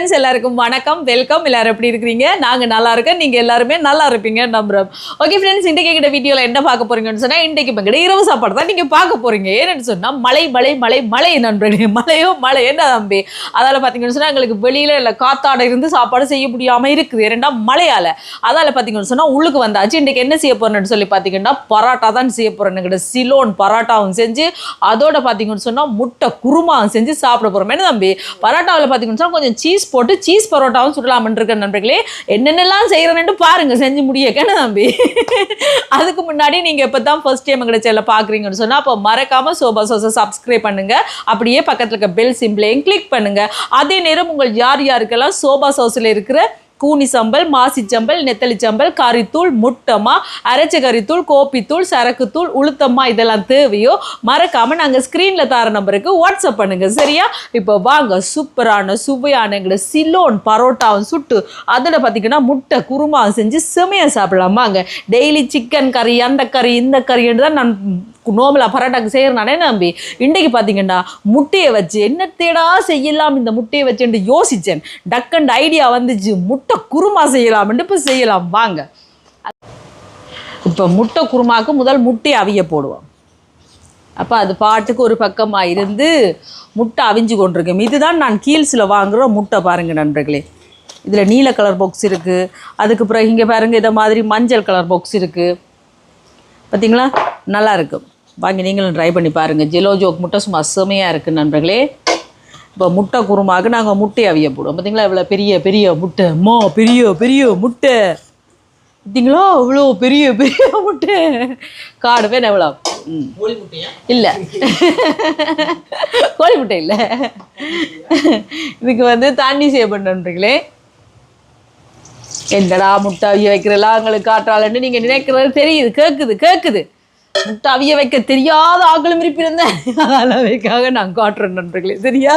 Friends எல்லாருக்கும் வணக்கம். Welcome எல்லாரும் எப்படி இருக்கிறீங்க? நாங்கள் நல்லா இருக்கோம். நீங்கள் எல்லாருமே நல்லா இருப்பீங்க நம்புறோம். ஓகே ஃப்ரெண்ட்ஸ் இன்றைக்கு கிட்ட வீடியோவில் என்ன பார்க்க போறீங்கன்னு சொன்னால் இன்றைக்கு இப்போ கிட்ட இரவு சாப்பாடு தான் நீங்கள் பார்க்க போறீங்க. ஏன்னு சொன்னால் மழை மழை மழை மழை நண்பர்களே. மழையோ மழை என்ன தம்பி? அதால் பார்த்தீங்கன்னு சொன்னால் எங்களுக்கு வெளியில் இல்லை காத்தாட இருந்து சாப்பாடு செய்ய முடியாமல் இருக்குது. ஏன்னா மழையால். அதால் பார்த்தீங்கன்னு சொன்னால் உள்ளுக்கு வந்தாச்சு. இன்றைக்கு என்ன செய்ய போறேன்னு சொல்லி பார்த்தீங்கன்னா பரோட்டா தான் செய்ய போறேன். எங்கிட்ட சிலோன் பரோட்டாவும் செஞ்சு அதோட பார்த்தீங்கன்னு சொன்னால் முட்டை குருமாவும் செஞ்சு சாப்பிட போகிறோம் என்ன தம்பி? பரோட்டாவில் பார்த்தீங்கன்னு சொன்னால் கொஞ்சம் சீஸ் போட்டு சீஸ் பரோட்டாவும் சுடலாம்னு இருக்கேன் நண்பர்களே. என்னென்னலாம் செய்கிறேன்னு பாருங்கள் செஞ்சு முடியக்கன்னு தம்பி? அதுக்கு முன்னாடி நீங்கள் இப்போ தான் ஃபர்ஸ்ட் டைம் எங்கட சேனலை பார்க்குறீங்கன்னு சொன்னால் அப்போ மறக்காமல் சோபா சோஸை சப்ஸ்கிரைப் பண்ணுங்க. அப்படியே பக்கத்தில் இருக்க பெல் சிம்பிளையும் கிளிக் பண்ணுங்கள் அதே நேரம் உங்கள் யார் யாருக்கெல்லாம் சோபா சோஸில் இருக்கிற கூனி சம்பல் மாசி சம்பல் நெத்தலி சம்பல் கறித்தூள் முட்டமா அரைச்ச கறித்தூள் கோப்பித்தூள் சரக்குத்தூள் உளுத்தம்மா இதெல்லாம் தேவையோ மறக்காம நாங்கள் ஸ்க்ரீனில் தர நம்பருக்கு வாட்ஸ்அப் பண்ணுங்க சரியா? இப்போ வாங்க சூப்பரான சுவையான எங்களோட சிலோன் பரோட்டாவும் சுட்டு அதில் பார்த்தீங்கன்னா முட்டை குருமாவும் செஞ்சு செமையாக சாப்பிடலாமாங்க டெய்லி சிக்கன் கறி அந்த கறி இந்த கறின்னு தான் நான் நோமலாக பரோட்டாக்கு செய்கிறனானே நம்பி. இன்றைக்கு பார்த்தீங்கன்னா முட்டையை வச்சு என்ன தேடா செய்யலாம் இந்த முட்டையை வச்சுட்டு யோசித்தேன் டக்கண்ட் ஐடியா வந்துச்சு முட்டை முட்டை குருமா செய்யலாம்னு இப்போ செய்யலாம். வாங்க. இப்போ முட்டை குருமாவுக்கு முதல் முட்டையை அவிய போடுவோம். அப்போ அது பாட்டுக்கு ஒரு பக்கமாக இருந்து முட்டை அவிஞ்சு கொண்டிருக்கும். இதுதான் நான் கீல்ஸில் வாங்குகிற முட்டை பாருங்கள் நண்பர்களே. இதில் நீல கலர் பாக்ஸ் இருக்குது அதுக்கு பிறகு இங்கே பாருங்கள் இதை மாதிரி மஞ்சள் கலர் பாக்ஸ் இருக்குது பார்த்தீங்களா நல்லா இருக்கும். வாங்கி நீங்களும் ட்ரை பண்ணி பாருங்கள் ஜெலோ ஜோக் முட்டை சும்மா செமையாக இருக்குது நண்பர்களே. இப்போ முட்டை குருமாக்கு நாங்கள் முட்டை அவிய போடுவோம். பார்த்தீங்களா இவ்வளோ பெரிய பெரிய முட்டை. அம்மா பெரிய பெரிய முட்டை. பார்த்தீங்களா இவ்வளோ பெரிய பெரிய முட்டை. காடு பேர் எவ்வளோ இல்லை. கோழி முட்டை இல்லை. இதுக்கு வந்து தண்ணி செய்ய பண்ணுறீங்களே என்னடா முட்டை அவிய வைக்கிறலாம் எங்களுக்கு காட்டுறாளன்னு நீங்கள் நினைக்கிறது தெரியுது. கேட்குது கேட்குது முட்டை அவிய வைக்க தெரியாத ஆக்களும் இருப்பிருந்தேன் அளவைக்காக நான் காட்டுறேன் நண்பர்களே. சரியா?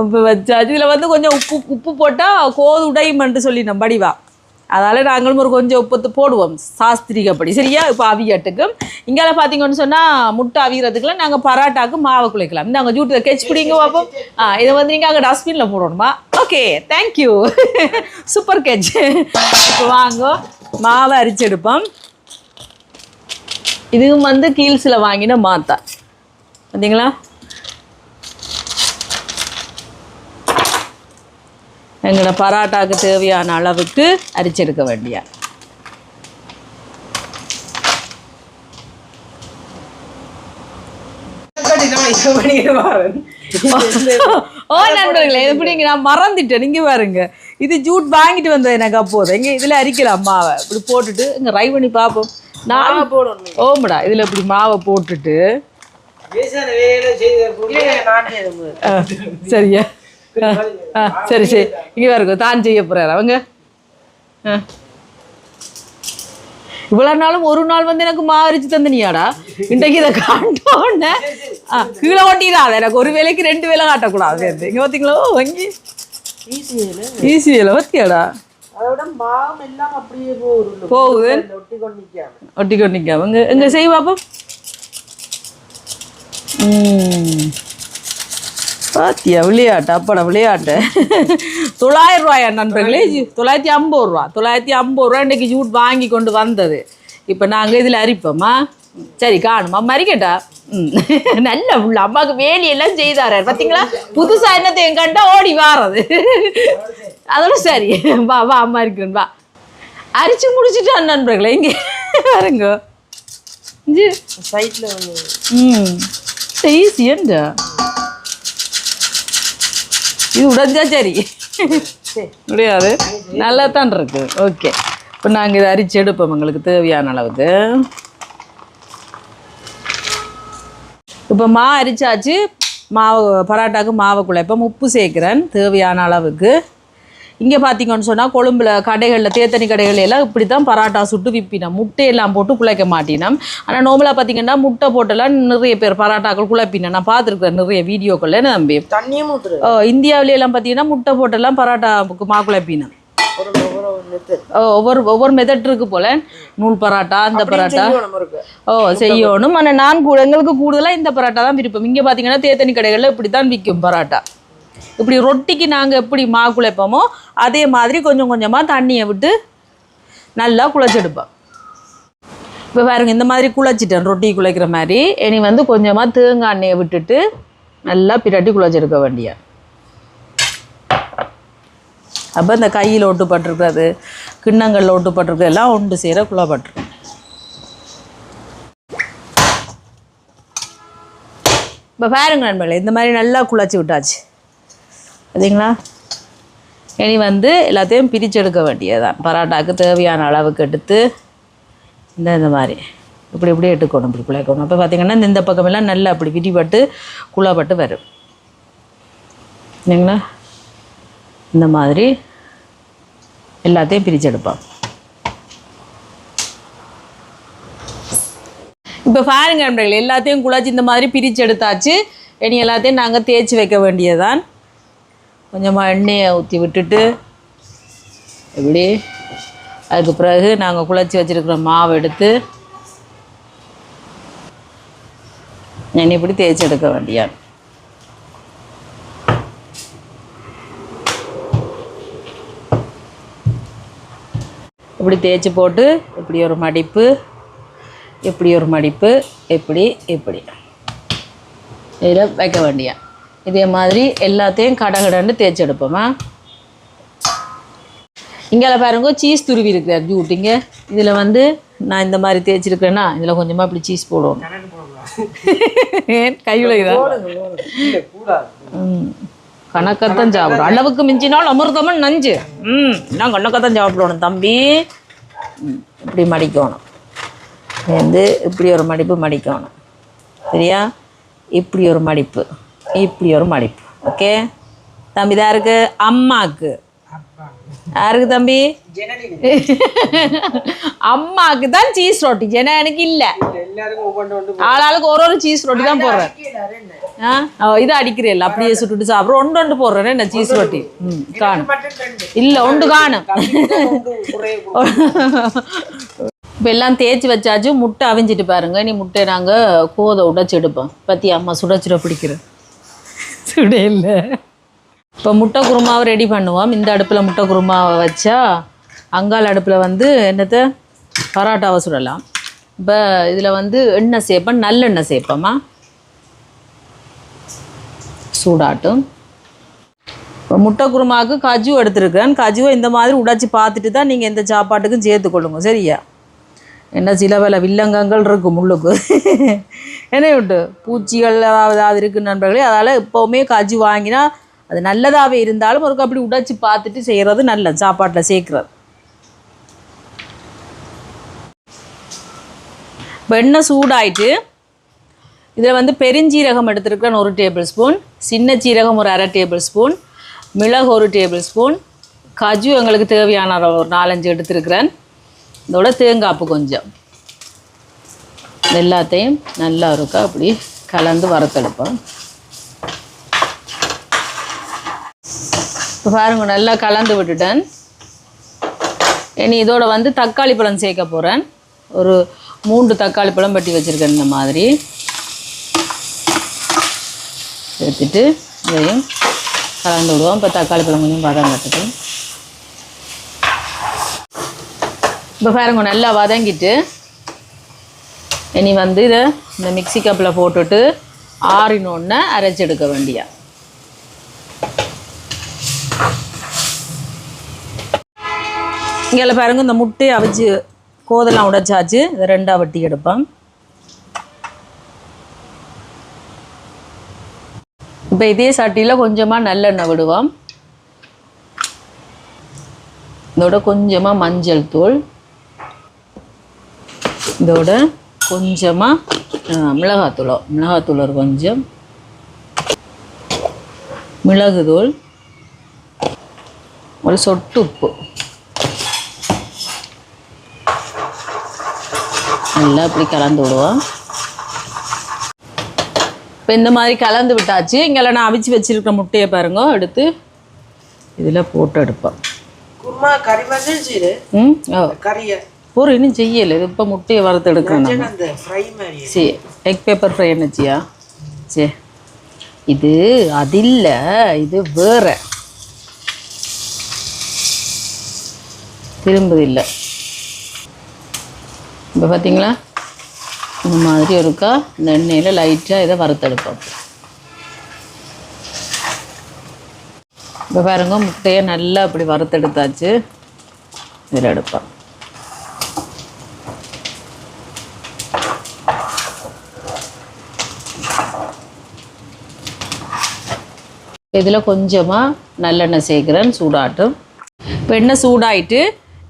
இப்போ வச்சாச்சு. இதில் வந்து கொஞ்சம் உப்பு உப்பு போட்டால் கோது உடையுமென்ட்டு சொல்லி நம்ம படிவா. அதால் நாங்களும் ஒரு கொஞ்சம் உப்பு போடுவோம். சாஸ்திரிகப்படி. சரியா? இப்போ அவியட்டுக்கும். இங்கே பார்த்தீங்கன்னு சொன்னால் முட்டை அவியறதுக்குலாம் நாங்கள் பராட்டாக்கு மாவை குழைக்கலாம் இந்த அங்கே ஜூட்டு கெச் பிடிங்க பார்ப்போம் ஆ இதை வந்து நீங்கள் அங்கே டஸ்ட்பினில் போடணுமா? ஓகே தேங்க்யூ சூப்பர் கெச் இப்போ வாங்க. மாவை அரிச்செடுப்போம். இதுவும் வந்து கீல்ஸில் வாங்கின மாத்தா. பார்த்தீங்களா எங்களோட பராட்டாக்கு தேவையான அளவுக்கு அரிச்செடுக்க வேண்டிய ஓ நண்பர்களே எப்படிங்க? நான் மறந்துட்டேன். நீங்க பாருங்க. இது ஜூட் வாங்கிட்டு வந்தது எனக்கு அப்போது. எங்க இதுல அரிக்கலாம் மாவை இப்படி போட்டுட்டு இங்க ரை பண்ணி பார்ப்போம். நான் போடணும். ஓமடா இதுல இப்படி மாவை போட்டுட்டு. சரியா? சரி சரி. இங்க பாருங்க தான் செய்ய போறாரு அவங்க. இவ்வளவு நாளும் ஒரு நாள் வந்து எனக்கு மாறிச்சு தந்தனியாடா? இன்றைக்கு இதை காட்டோன்னே ஆ கீழே ஓட்டிடாத எனக்கு ஒரு வேலைக்கு ரெண்டு வேலை காட்டக்கூடாது. இங்க பார்த்தீங்களோ வங்கி. ஈஸி வேலை. அப்படியே போகுது போகுது ஒட்டி கொண்டு நிக்காம ஒட்டி கொண்டு நிற்காம இங்கே இங்கே செய் பாப்போம் ம். பாத்தியா விளையாட்டு அப்பட விளையாட்டு. தொள்ளாயிரம் ரூபாயா நண்பர்களே தொள்ளாயிரத்தி ஐம்பது ரூபா. தொள்ளாயிரத்தி ஐம்பது ரூபா இன்றைக்கி ஜூட் வாங்கி கொண்டு வந்தது. இப்போ நாங்கள் இதில் அரிப்போமா? சரி காணுமா? மறிக்கட்டா? நல்ல உள்ள அம்மாவுக்கு வேலையெல்லாம் செய்தாரு. பார்த்தீங்களா புதுசாக என்னத்தையும் கண்டா ஓடி வாரது. அதோட சரி. வா வா அம்மா இருக்கிறேன் வா. அரிச்சு முடிச்சிட்டான் நண்பர்களே? இங்கே பாருங்க. சைட்ல ம். ஈஸியண்டா இது உடைஞ்சா சரி. முடியாது. நல்லா தான் இருக்கு. ஓகே. இப்போ நாங்கள் இதை அரிச்சு எடுப்போம். எங்களுக்கு தேவையான அளவுக்கு. இப்போ மா அரிச்சாச்சு. மாவு பரோட்டாக்கு மாவை குழைப்போம். உப்பு சேர்க்குறேன். தேவையான அளவுக்கு. இங்கே பார்த்தீங்கன்னு சொன்னால் கொழும்புல கடைகளில் தேத்தனி கடைகள் எல்லாம் இப்படி தான் பரோட்டா சுட்டு விற்பினோம் முட்டையெல்லாம் போட்டு குழைக்க மாட்டினோம். ஆனால் நோம்பலாக பார்த்தீங்கன்னா முட்டை போட்டெல்லாம் நிறைய பேர் பரோட்டாக்கள் குழப்பினோம். நான் பார்த்துருக்குறேன் நிறைய வீடியோக்கள். என்ன தம்பி? தண்ணியும் இந்தியாவில எல்லாம் பார்த்தீங்கன்னா முட்டை போட்டெல்லாம் பரோட்டாவுக்கு மா குழப்பினோம். ஒரு ஒவ்வொரு ஒவ்வொரு மெத்தட் இருக்கு போல. நூல் பரோட்டா அந்த பரோட்டா. ஓ செய்யணும். ஆனால் நான் கூட எங்களுக்கு கூடுதலாக இந்த பரோட்டா தான் விருப்பம். இங்கே பார்த்தீங்கன்னா தேத்தனி கடைகளில் இப்படி தான் விற்கும் பரோட்டா. இப்படி ரொட்டிக்கு நாங்கள் எப்படி மா குழைப்போமோ அதே மாதிரி கொஞ்சம் கொஞ்சமாக தண்ணியை விட்டு நல்லா குழைச்செடுப்போம். இப்போ பாருங்கள் இந்த மாதிரி குழைச்சிட்டேன் ரொட்டி குழைக்கிற மாதிரி. இனி வந்து கொஞ்சமாக தேங்காய் எண்ணெயை விட்டுட்டு நல்லா பிரட்டி குழைச்செடுக்க வேண்டிய அப்போ இந்த கையில் ஒட்டுப்பட்டிருக்கிறது கிண்ணங்களில் ஒட்டுப்பட்டிருக்கிறது எல்லாம் ஒன்று சேர குழப்பட்டிருக்கும். இப்போ பாருங்க நண்பர்களே இந்த மாதிரி நல்லா குழச்சி விட்டாச்சு. பார்த்தீங்களா இனி வந்து எல்லாத்தையும் பிரிச்செடுக்க வேண்டியதுதான். பரோட்டாக்கு தேவையான அளவுக்கு எடுத்து இந்த இந்த மாதிரி. இப்படி இப்படி எடுக்கணும் இப்படி பிழைக்கணும். அப்போ பார்த்தீங்கன்னா இந்த பக்கமெல்லாம் நல்லா அப்படி பிடிபட்டு குழப்பட்டு வரும். இல்லைங்களா? இந்த மாதிரி எல்லாத்தையும் பிரிச்செடுப்போம். இப்போ பாருங்க நண்பர்களே எல்லாத்தையும் குழச்சி இந்த மாதிரி பிரித்து எடுத்தாச்சு இனி எல்லாத்தையும் நாங்கள் தேய்ச்சி வைக்க வேண்டியதுதான். கொஞ்சமாக எண்ணெயை ஊற்றி விட்டுட்டு இப்படி. அதுக்கு பிறகு நாங்கள் குழச்சி வச்சுருக்கிற மாவு எடுத்து நான் இப்படி தேய்ச்சி எடுக்க வேண்டியான் இப்படி தேய்ச்சி போட்டு இப்படி ஒரு மடிப்பு இப்படி ஒரு மடிப்பு இப்படி இப்படி. இதில் வைக்க வேண்டியா இதே மாதிரி எல்லாத்தையும் கடகடன்னு தேய்ச்சி எடுப்போமா இங்கே பாருங்க சீஸ் துருவி இருக்கிறார் ஜூட்டிங்க இதில் வந்து நான் இந்த மாதிரி தேய்ச்சிருக்கிறேன்னா இதில் கொஞ்சமாக இப்படி சீஸ் போடணும். ஏன்? கையில் கணக்கத்தான் சாப்பிடும் அளவுக்கு மிஞ்சினால் அமிர்தமும் நஞ்சு. ம். நான் கணக்கத்தான் சாப்பிடணும் தம்பி. இப்படி மடிக்கணும். வந்து இப்படி ஒரு மடிப்பு மடிக்கணும். சரியா? இப்படி ஒரு மடிப்பு. இப்படி ஒரு மடிப்பு. ஓகே தம்பி தான் இருக்கு அம்மாக்கு. யாருக்கு தம்பி? அம்மாக்கு தான் சீஸ் ரொட்டி ஜன எனக்கு இல்ல. ஆளாளுக்கு ஒரு ஒரு சீஸ் ரொட்டி தான் போடுறேன். ஆ? ஓ, இது அடிக்கிறேன் அப்படியே சுட்டுட்டு சாப்பிட்றோம் ஒன்று ஒன்று போடுறேன் என்ன சீஸ் ரொட்டி ம் காணும். இல்ல இல்லை ஒன்று காணும். இப்போ எல்லாம் தேய்ச்சி வச்சாச்சு. முட்டை அவிஞ்சிட்டு பாருங்க. நீ முட்டை நாங்கள் கோதை உடைச்சி எடுப்போம். பற்றி அம்மா சுட பிடிக்கிறேன் சுட இல்லை. இப்போ முட்டை குருமாவை ரெடி பண்ணுவோம். இந்த அடுப்பில் முட்டை குருமாவை வச்சா அங்கால் அடுப்பில் வந்து என்னத்தை பரோட்டாவை சுடலாம். இப்போ இதில் வந்து எண்ணெய் சேர்ப்பேன் நல்லெண்ணெய் சேர்ப்போம்மா சூடாட்டும். இப்போ முட்டை குருமாவுக்கு கஜு எடுத்துருக்கேன் கஜுவை இந்த மாதிரி உடைச்சி பார்த்துட்டு தான் நீங்கள் எந்த சாப்பாட்டுக்கும் சேர்த்துக்கொள்ளுங்க. சரியா? என்ன சில பல வில்லங்கங்கள் இருக்கும் முள்ளுக்கு என்ன விட்டு பூச்சிகள் ஏதாவது ஏதாவது இருக்குது நண்பர்களே அதால் எப்போவுமே கஜு வாங்கினா அது நல்லதாகவே இருந்தாலும் ஒரு அப்படி உடைச்சி பார்த்துட்டு செய்கிறது நல்லது சாப்பாட்டில் சேர்க்குறது. இப்போ எண்ணெய் சூடாயிட்டு இதில் வந்து பெருஞ்சீரகம் எடுத்துருக்கிறேன் ஒரு டேபிள் ஸ்பூன் சின்ன சீரகம் ஒரு அரை டேபிள் ஸ்பூன் மிளகு ஒரு டேபிள் ஸ்பூன் கஜு எங்களுக்கு தேவையான ஒரு நாலஞ்சு எடுத்துருக்கிறேன். இதோட தேங்காய்ப்பு கொஞ்சம். எல்லாத்தையும் நல்லா இருக்கா? அப்படி கலந்து வறுத்தெடுப்போம். இப்போ பாருங்க நல்லா கலந்து விட்டுட்டேன். இனி இதோட வந்து தக்காளி பழம் சேர்க்க போகிறேன் ஒரு மூன்று தக்காளி பழம் வெட்டி வச்சுருக்கேன் இந்த மாதிரி. சேர்த்துட்டு இதையும் கலந்து விடுவோம். இப்போ தக்காளி பழம் கொஞ்சம் பதம் கட்டுட்டோம் இப்போ பாருங்க நல்லா வதங்கிட்டு. இனி வந்து இதை இந்த மிக்ஸி கப்பில் போட்டுட்டு ஆறினோடனே அரைச்சி எடுக்க வேண்டியா. இங்கே பாருங்க இந்த முட்டையை அவிச்சு கோதெல்லாம் உடைச்சாச்சு. இதை ரெண்டாக வட்டி எடுப்பேன் இப்போ இதே சட்டியில் கொஞ்சமாக நல்லெண்ணெய் விடுவோம். இதோட கொஞ்சமாக மஞ்சள் தூள். இதோட கொஞ்சமாக மிளகாத்தூளோ. மிளகாத்தூள் ஒரு கொஞ்சம். மிளகுதூள் ஒரு சொட்டு உப்பு. நல்லா இப்படி கலந்து விடுவோம். இப்போ இந்த மாதிரி கலந்து விட்டாச்சு. இங்கே நான் அவிச்சு வச்சிருக்க முட்டையை பாருங்க. எடுத்து இதில் போட்டு எடுப்போம். குருமா கறி மஞ்சள் ம் ஓ. கறியை. ஒரு இன்னும் செய்யலை. இது இப்போ முட்டையை வறுத்து எடுக்கணும் சரி எக் பேப்பர் ஃப்ரை என்னச்சியா சரி இது அது இல்லை இது வேற. திரும்புது இல்லை. இப்போ பார்த்தீங்களா இந்த மாதிரி ஒருக்கா இந்த எண்ணெயில் லைட்டாக இதை வறுத்தெடுப்போம் இப்போ பாருங்க முட்டையை நல்லா அப்படி வறுத்தெடுத்தாச்சு இதில் எடுப்போம். இதில் கொஞ்சமாக நல்லெண்ணெய் சேர்க்குறேன் சூடாட்டும். இப்போ எண்ணெய் சூடாயிட்டு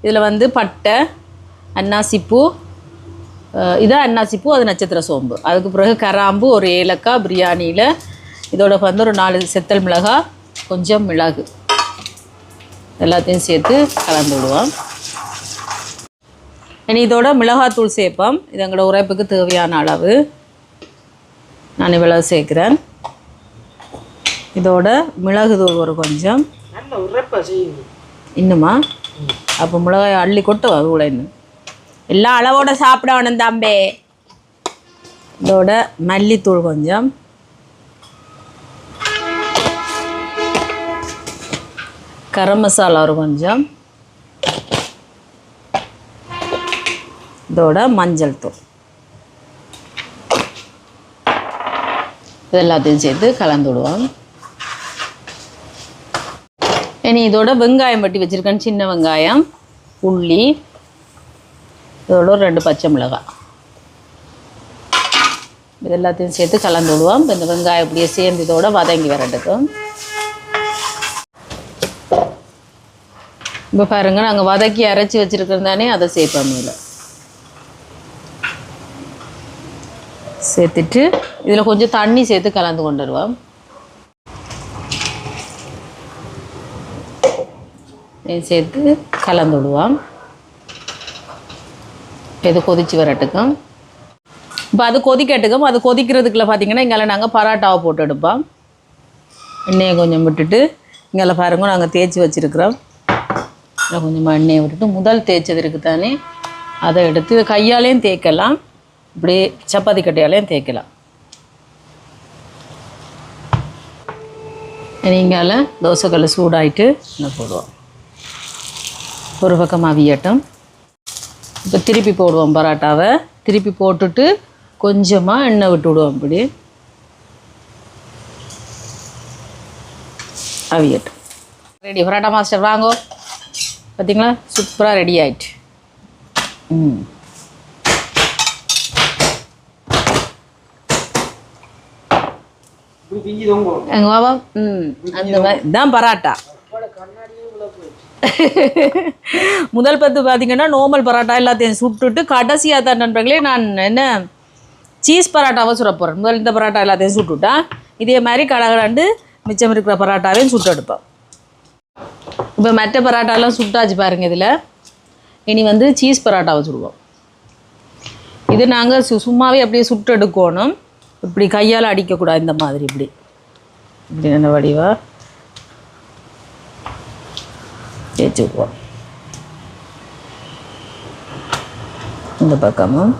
இதில் வந்து பட்டை அன்னாசிப்பூ இதான் அன்னாசிப்பூ அது நட்சத்திர சோம்பு. அதுக்கு பிறகு கராம்பு ஒரு ஏலக்காய் பிரியாணியில். இதோட வந்து ஒரு நாலு செத்தல் மிளகாய் கொஞ்சம் மிளகு. எல்லாத்தையும் சேர்த்து கலந்து விடுவோம். இனி இதோட மிளகாத்தூள் சேர்ப்போம். இது எங்களோட உரைப்புக்கு தேவையான அளவு. நான் இவ்வளவு சேர்க்குறேன். இதோட மிளகு தூள் ஒரு கொஞ்சம். இன்னுமா? அப்போ மிளகாய் அள்ளி கொட்டு அதுக்குள்ள இன்னும். எல்லாம் அளவோட சாப்பிட வேணும் தம்பே. இதோட மல்லித்தூள் கொஞ்சம். கரம் மசாலா ஒரு கொஞ்சம். இதோட மஞ்சள் தூள். இது எல்லாத்தையும் சேர்த்து கலந்து விடுவோம். இனி இதோட வெங்காயம் வெட்டி வச்சுருக்கேன். சின்ன வெங்காயம் உள்ளி இதோட ஒரு ரெண்டு பச்சை மிளகாய். இது எல்லாத்தையும் சேர்த்து கலந்து விடுவோம். இந்த வெங்காயம் அப்படியே சேர்ந்து இதோட வதங்கி வரட்டுக்கும் இப்போ பாருங்க நாங்கள் வதக்கி அரைச்சி வச்சுருக்கோம் தானே அதை சேர்ப்போம் மேலே சேர்த்துட்டு இதில் கொஞ்சம் தண்ணி சேர்த்து கலந்து கொண்டு வருவோம். சேர்த்து கலந்து விடுவோம் இது கொதிச்சு வரட்டுக்கும். இப்போ அது கொதிக்கட்டுக்கும். அது கொதிக்கிறதுக்குள்ள பார்த்திங்கன்னா இங்கே நாங்கள் பரோட்டாவை போட்டு எடுப்போம். எண்ணெயை கொஞ்சம் விட்டுட்டு இங்கே பாருங்க நாங்கள் தேய்ச்சி வச்சுருக்குறோம். இதில் கொஞ்சமாக எண்ணெயை விட்டுட்டு முதல் தேய்ச்சது இருக்குது தானே அதை எடுத்து கையாலேயும் தேய்க்கலாம். இப்படி சப்பாத்தி கட்டையாலேயும் தேய்க்கலாம். நீங்கால தோசைக்கல் சூடாயிட்டு இன்னும் போடுவோம். ஒரு பக்கம் அவியட்டும் இப்போ திருப்பி போடுவோம் பரோட்டாவை திருப்பி போட்டுட்டு கொஞ்சமாக எண்ணெய் விட்டு விடுவோம் இப்படி அவியட்டும் ரெடி பரோட்டா மாஸ்டர் வாங்கோ பார்த்தீங்களா சூப்பராக ரெடி ஆயிட்டு ம் எங்கள் எங்க பாபா ம் அந்த மாதிரி தான் பரோட்டா முதல் பத்து பார்த்தீங்கன்னா நோமல் பரோட்டா எல்லாத்தையும் சுட்டுட்டு கடைசியாக தான் நண்பர்களே நான் என்ன சீஸ் பரோட்டாவை சுட போகிறேன் முதல் இந்த பரோட்டா எல்லாத்தையும் சுட்டுவிட்டேன் இதே மாதிரி கடகடாண்டு மிச்சம் இருக்கிற பரோட்டாவையும் சுட்டு எடுப்பேன் இப்போ மற்ற பரோட்டாலாம் சுட்டாச்சு பாருங்கள் இதில். இனி வந்து சீஸ் பரோட்டாவை சுடுவோம். இது நாங்கள் சு சும்மாவே அப்படியே சுட்டு எடுக்கணும். இப்படி கையால் அடிக்கக்கூடாது இந்த மாதிரி இப்படி. இப்படி என்ன வடிவா? தேய்ச்சி விடுவோம் இந்த பக்கமும்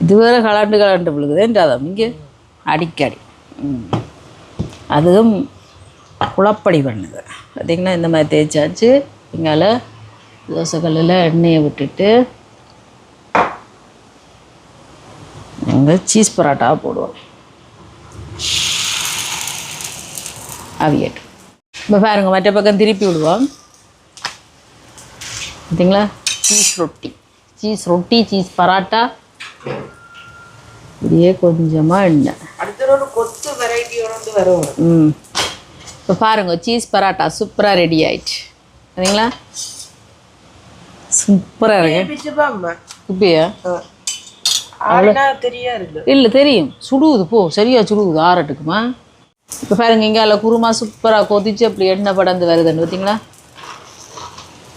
இது வேற கலாண்டு கலாண்டு விழுகுதுன்றாதான் இங்கே அடிக்கடி அதுவும் குழப்படி பண்ணுது பார்த்திங்கன்னா இந்த மாதிரி தேய்ச்சாச்சு இங்கால தோசைக்கல்லில் எண்ணெயை விட்டுட்டு நாங்கள் சீஸ் பரோட்டா போடுவோம் அவியட் இப்போ பாருங்க மற்ற பக்கம் திருப்பி விடுவோம். பார்த்தீங்களா சீஸ் ரொட்டி. சீஸ் ரொட்டி சீஸ் பரோட்டா. இப்படியே கொஞ்சமாக எண்ணெய். கொத்து வெரைட்டியோட வரும். ம். இப்போ பாருங்க சீஸ் பரோட்டா சூப்பராக ரெடி ஆயிடுச்சு. சரிங்களா சூப்பராக இருக்கு. இப்பயா இல்ல இல்லை தெரியும். சுடுகுது போ. சரியா சுடுகுது ஆறட்டுக்குமா? இப்போ பாருங்க இங்கால குருமா சூப்பராக கொதிச்சு அப்படி எண்ணெய் படந்து வருதுன்னு பார்த்தீங்களா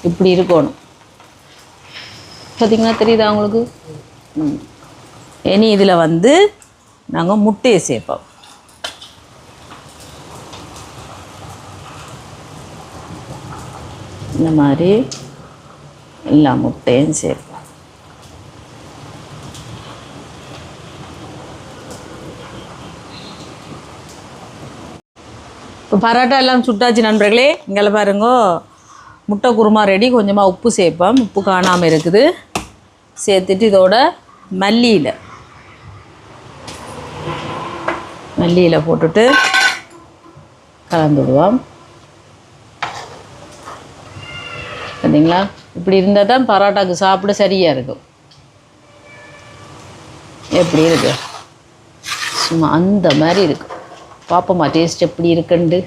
இப்படி இருக்கணும். பார்த்தீங்களா தெரியுதா உங்களுக்கு? இனி இதில் வந்து நாங்கள் முட்டையை சேர்ப்போம். இந்த மாதிரி எல்லா முட்டையும் சேர்ப்போம். இப்போ பரோட்டா எல்லாம் சுட்டாச்சு நண்பர்களே. இங்கே பாருங்கோ. முட்டை குருமா ரெடி கொஞ்சமாக உப்பு சேர்ப்போம். உப்பு காணாமல் இருக்குது. சேர்த்துட்டு இதோட மல்லியில். மல்லியில் போட்டுட்டு கலந்து விடுவோம் பார்த்தீங்களா இப்படி இருந்தால் தான் பரோட்டாக்கு சாப்பிட சரியாக இருக்கும். எப்படி இருக்கு? சும்மா அந்த மாதிரி இருக்குது பார்ப்போமா டேஸ்ட் எப்படி இருக்குண்டு?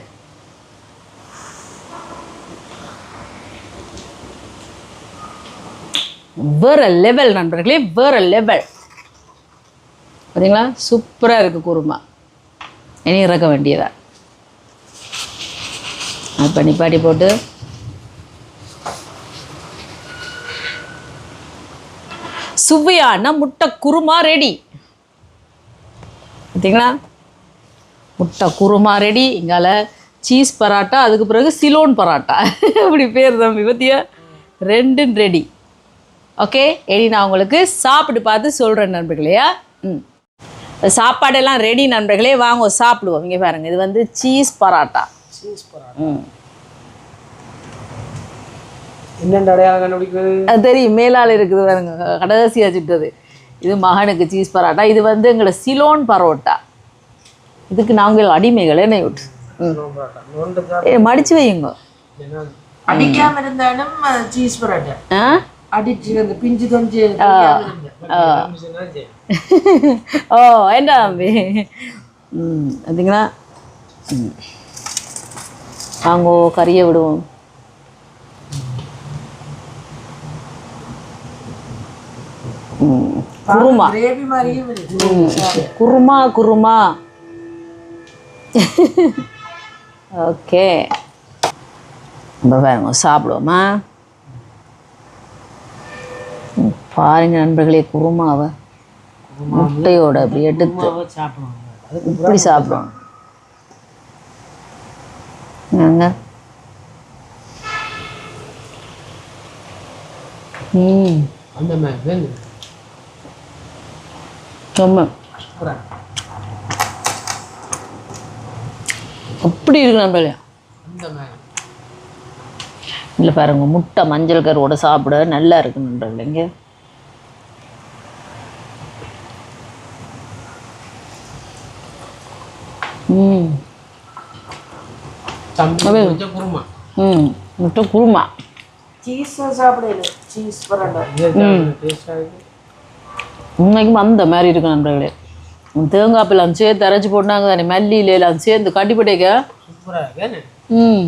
வேற லெவல் நண்பர்களே வேற லெவல் பார்த்தீங்களா சூப்பராக இருக்குது குருமா. இனி இறக்க வேண்டியதா? அது பண்ணி பாட்டி போட்டு. சுவையான முட்டை குருமா ரெடி பார்த்தீங்களா முட்டை குருமா ரெடி இங்கால சீஸ் பராட்டா அதுக்கு பிறகு சிலோன் பராட்டா. இப்படி பேர் தம்பி பத்தியா ரெண்டும் ரெடி ஓகே இனி நான் உங்களுக்கு சாப்பிட்டு பார்த்து சொல்கிறேன் நண்பர்களையா ம். சாப்பாடெல்லாம் ரெடி நண்பர்களே வாங்க சாப்பிடுவோம். இங்கே பாருங்க இது வந்து சீஸ் பராட்டா. சீஸ் பரோட்டா. ம். தெரியும் மேலால் இருக்குது பாருங்க கடைசியாக சுட்டது இது மகனுக்கு சீஸ் பரோட்டா. இது வந்து எங்களோட சிலோன் பரோட்டா. இதுக்கு நாங்கள் அடிமைகள் என்ன ஏ மடிச்சு வையுங்க. அடிக்காம இருந்தாலும் சீஸ் பரோட்டா ஆ? அடிச்சு அந்த பிஞ்சு கொஞ்சு ஓ ஏண்டா தம்பி ம் ம். வாங்கோ கறியை விடுவோம். குருமா. குருமா குருமா. ஓகே இப்போ பாருங்க சாப்பிடுவோமா? பாருங்க நண்பர்களே குருமாவை. முட்டையோட அப்படி எடுத்து இப்படி சாப்பிடுவோம் நாங்க ம் அந்த மாதிரி வேணும் ரொம்ப அப்படி இருக்கு நண்பர்களே அந்த மாதிரி. இல்லை பாருங்க முட்டை மஞ்சள் கருவோட சாப்பிட நல்லா இருக்கு நண்பர்களே இங்கே ம் ம் முட்டை குருமா. சீஸ் சாப்பிடல சீஸ் பரோட்டா. டேஸ்டாக இருக்கு உண்மைக்கும் அந்த மாதிரி இருக்கு நண்பர்களே. தேங்காய் பிள்ளாம் சேர்த்து அரைச்சி போட்டாங்க தானே மல்லியில எல்லாம் சேர்ந்து கட்டிப்பட்டேக்க சூப்பராக இருக்கு ம்.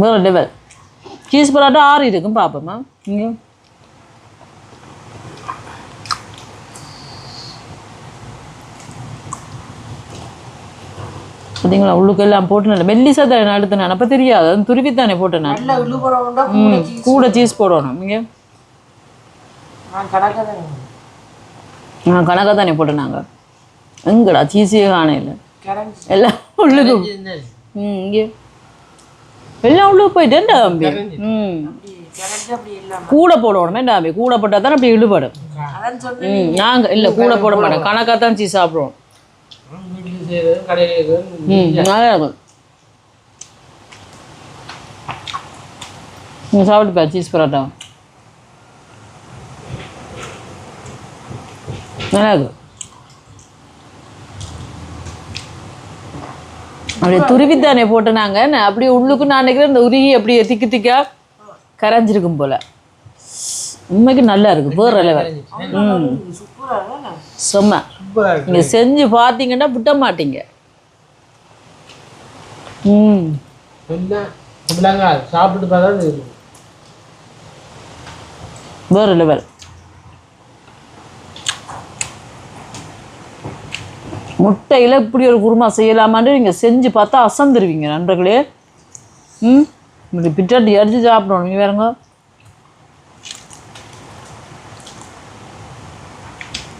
வேறு லெவல் சீஸ் பரோட்டா ஆறு இருக்கும் பார்ப்போமா இங்கே. பார்த்தீங்களா உள்ளுக்கு எல்லாம் போட்டு நல்ல மெல்லிசா தானே நடத்து நான் அப்போ தெரியாது. அது துருவி தானே போட்டேன் நான். கூட சீஸ் போடணும். இங்கே. நான் கணக்காக தான் போட்டேன் நாங்கள் எங்கடா சீஸே காணையில் கரைஞ்சி எல்லாம் உள்ளுக்கு ம் இங்கே. எல்லாம் உள்ளுக்கு போயிட்டேன்டா தம்பி ம். கூட போடணுமே தம்பி கூட போட்டால் தான் அப்படி இழுபடும். ம் நாங்கள் இல்லை கூட போட மாட்டோம். கணக்காக தான் சீஸ் சாப்பிடுவோம். ம் நல்லா இருக்கும். சாப்பிட்டு சீஸ் பரோட்டா. இருக்கும் அப்படியே துருவித்தானே போட்டு நாங்கள் நான் அப்படியே உள்ளுக்கு நான் நினைக்கிறேன் இந்த உருகி அப்படியே திக்கு திக்கா கரைஞ்சிருக்கும் போல. உண்மைக்கு நல்லா இருக்கு வேற லெவல் ம். செம்ம. நீங்கள் செஞ்சு பார்த்தீங்கன்னா விட்ட மாட்டீங்க. ம். சாப்பிட்டு பார்த்தா வேறு லெவல் முட்டையில் இப்படி ஒரு குருமா செய்யலாமான்னு நீங்கள் செஞ்சு பார்த்தா அசந்துருவீங்க நண்பர்களே. ம்? இப்படி பிட்டாட்டி அடித்து சாப்பிடணும் நீங்கள் வேறங்க.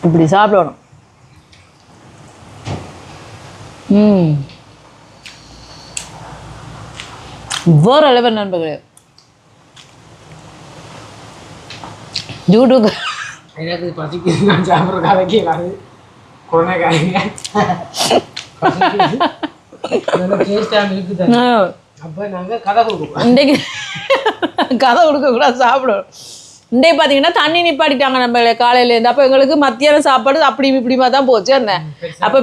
இப்படி சாப்பிடணும். ம். வேறு லெவல் நண்பர்களே. யூடியூப். எனக்கு பசிக்குது நான் சாப்பிட்ற கதை கேளாது கொடுப்போம் இன்றைக்கு கதை கொடுக்கக்கூடாது சாப்பிடும். இன்றைக்கு பார்த்தீங்கன்னா தண்ணி நிப்பாட்டிட்டாங்க நம்ம காலையிலேருந்து அப்போ எங்களுக்கு மத்தியானம் சாப்பாடு அப்படி இப்படிமா தான் போச்சு. என்ன? அப்போ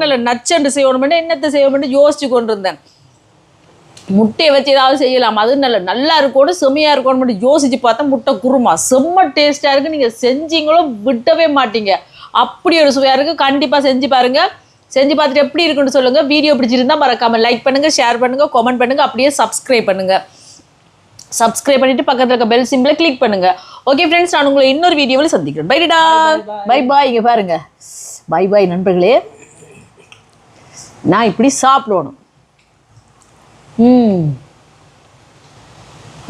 நல்ல நச்சண்டு செய்யணும்னு என்னத்தை செய்யணும்னு யோசிச்சு கொண்டு இருந்தேன் முட்டையை வச்சு ஏதாவது செய்யலாம். அது நல்ல நல்லா இருக்கணும் செம்மையாக இருக்கணும் யோசிச்சு பார்த்தா முட்டை குருமா. செம்ம டேஸ்ட்டாக இருக்குது நீங்கள் செஞ்சீங்களோ விட்டவே மாட்டீங்க. அப்படி ஒரு சுவையாக இருக்குது கண்டிப்பாக செஞ்சு பாருங்க. செஞ்சு பார்த்துட்டு எப்படி இருக்குன்னு சொல்லுங்கள் வீடியோ பிடிச்சிருந்தா மறக்காம லைக் பண்ணுங்கள் ஷேர் பண்ணுங்கள் கமெண்ட் பண்ணுங்கள் அப்படியே சப்ஸ்கிரைப் பண்ணுங்கள் சப்ஸ்கிரைப் பண்ணிட்டு பக்கத்தில் இருக்க பெல் சிம்பிளை கிளிக் பண்ணுங்க. ஓகே ஃப்ரெண்ட்ஸ் நான் உங்களை இன்னொரு வீடியோவில் சந்திக்கிறேன். பைடா பை பாய் இங்கே பாருங்க. பை பாய் நண்பர்களே. நான் இப்படி சாப்பிடணும். ம்.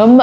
ரொம்ப.